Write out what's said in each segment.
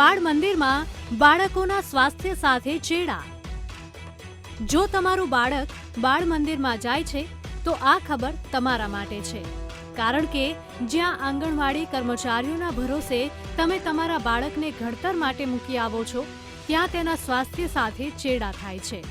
બાળ મંદિરમાં બાળકોના સ્વાસ્થ્ય સાથે ચેડા. જો તમારું બાળક બાળ મંદિરમાં જાય છે, તો આ ખબર તમારા માટે છે. કારણ કે જ્યાં આંગણવાડી કર્મચારીઓના ભરોસે તમે તમારા બાળકને ઘડતર માટે મૂકી આવો છો, ત્યાં તેના સ્વાસ્થ્ય સાથે ચેડા થાય છે.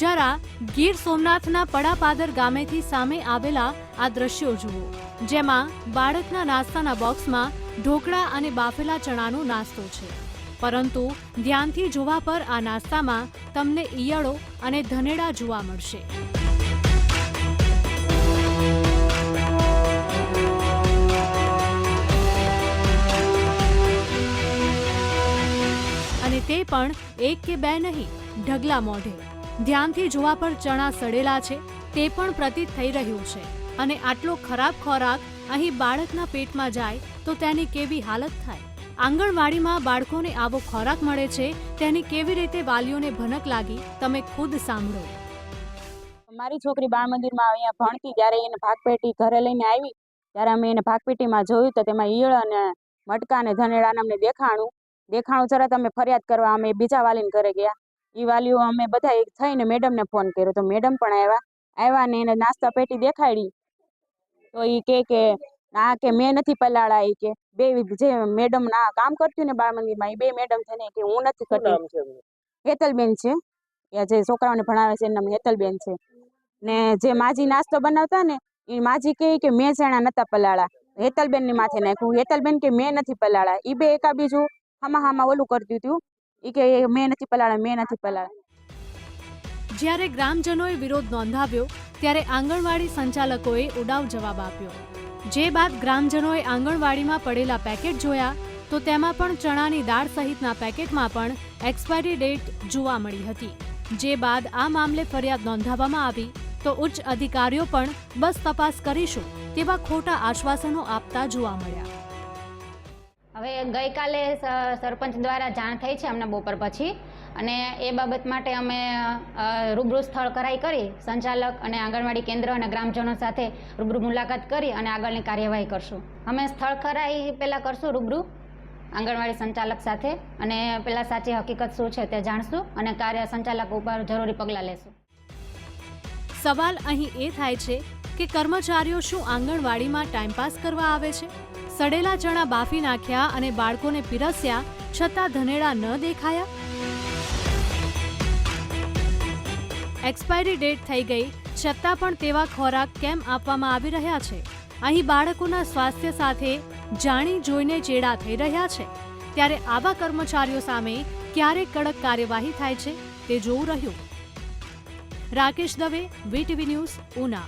જરા ગીર સોમનાથના પડાપાદર ગામેથી સામે આવેલા આ દ્રશ્યો જુઓ, જેમાં બાળકના નાસ્તાના બોક્સમાં ઢોકળા અને બાફેલા ચણાનો નાસ્તો છે. પરંતુ ધ્યાનથી જોવા પર આ નાસ્તામાં તમને ઈયળો અને ધનેડા જોવા મળશે. અને તે પણ એક કે બે નહીં, ઢગલા મોઢે. ધ્યાનથી જોવા પર ચણા સડેલા છે, તે પણ પ્રતીત થઈ રહ્યું છે. અને આટલો ખરાબ ખોરાક અહીં બાળકના પેટમાં જાય તો તેની કેવી હાલત થાય? આંગણવાડીમાં બાળકોને આવો ખોરાક મળે છે, તેની કેવી રીતે વાલીઓને ભનક લાગી, તમે ખુદ સાંભળો. મારી છોકરી બાળ મંદિરમાં અહીંયા ભણતી ત્યારે એને ભાગપેટી ઘરે લઈને આવી, ત્યારે અમે એને ભાગપેટીમાં જોયું તો તેમાં ઈયળ અને મટકા અને ધનેડા અમને દેખાણું દેખાણું જરા તમે ફરિયાદ કરવા અમે બીજા વાલીને ઘરે ગયા. એ વાલીઓ અમે બધા એક થઈને મેડમને ફોન કર્યો, તો મેડમ પણ આવ્યા આવ્યા ને એને નાસ્તા પેટી દેખાડી તો એ કે કે ના કે મેં નથી પલાળા એ કે બે જે મેડમ ના કામ કરતી ને બાળ મંદિરમાં એ બે મેડમ થઈને કે હું નથી કરતી. છે? હેતલબેન છે. જે છોકરાઓને ભણાવે છે એમના હેતલબેન છે. ને જે માજી નાસ્તો બનાવતા ને એ માજી કહે કે મેં ચણા નતા પલાળા. હેતલબેનની માથે નાખ્યું. હેતલબેન કે મેં નથી પલાળા. એ બે એકા બીજું હામા હામા ઓલું કરતી હતું એ કે મેં નથી પલાળા મેં નથી પલાળા. જ્યારે ગ્રામજનોએ વિરોધ નોંધાવ્યો ત્યારે આંગણવાડી સંચાલકોએ ઉડાવ જવાબ આપ્યો. જે બાદ ગ્રામજનોએ આંગણવાડીમાં પડેલા પેકેટ જોયા, તો તેમાં પણ ચણાની દાળ સહિતના પેકેટમાં પણ એક્સપાયરી ડેટ જોવા મળી હતી. જે બાદ આ મામલે ફરિયાદ નોંધાવવામાં આવી, તો ઉચ્ચ અધિકારીઓ પણ બસ તપાસ કરીશું તેવા ખોટા આશ્વાસનો આપતા જોવા મળ્યા. હવે ગઈકાલે સરપંચ દ્વારા જાણ થઈ છે અમને બપોર પછી. અને એ બાબત માટે અમે રૂબરૂ સ્થળ કરાઈ કરી સંચાલક અને આંગણવાડી કેન્દ્ર અને ગ્રામજનો સાથે રૂબરૂ મુલાકાત કરી અને આગળની કાર્યવાહી કરશું. અમે સ્થળ કરાઈ પહેલાં કરશું રૂબરૂ આંગણવાડી સંચાલક સાથે અને પહેલાં સાચી હકીકત શું છે તે જાણશું અને કાર્ય સંચાલક ઉપર જરૂરી પગલાં લેશું. સવાલ અહીં એ થાય છે કે કર્મચારીઓ શું આંગણવાડીમાં ટાઈમપાસ કરવા આવે છે? સડેલા ચણા બાફી નાખ્યા અને બાળકોને પીરસ્યા છતાં ધનેડા ન દેખાયા? એક્સપાયરી ડેટ થઈ ગઈ, છતાં પણ તેવા ખોરાક કેમ આપવામાં આવી રહ્યા છે? અહીં બાળકોના સ્વાસ્થ્ય સાથે જાણી જોઈને ચેડા થઈ રહ્યા છે. ત્યારે આવા કર્મચારીઓ સામે ક્યારે કડક કાર્યવાહી થાય છે તે જોવું રહ્યું. Rakesh Dave, VTV news, Una.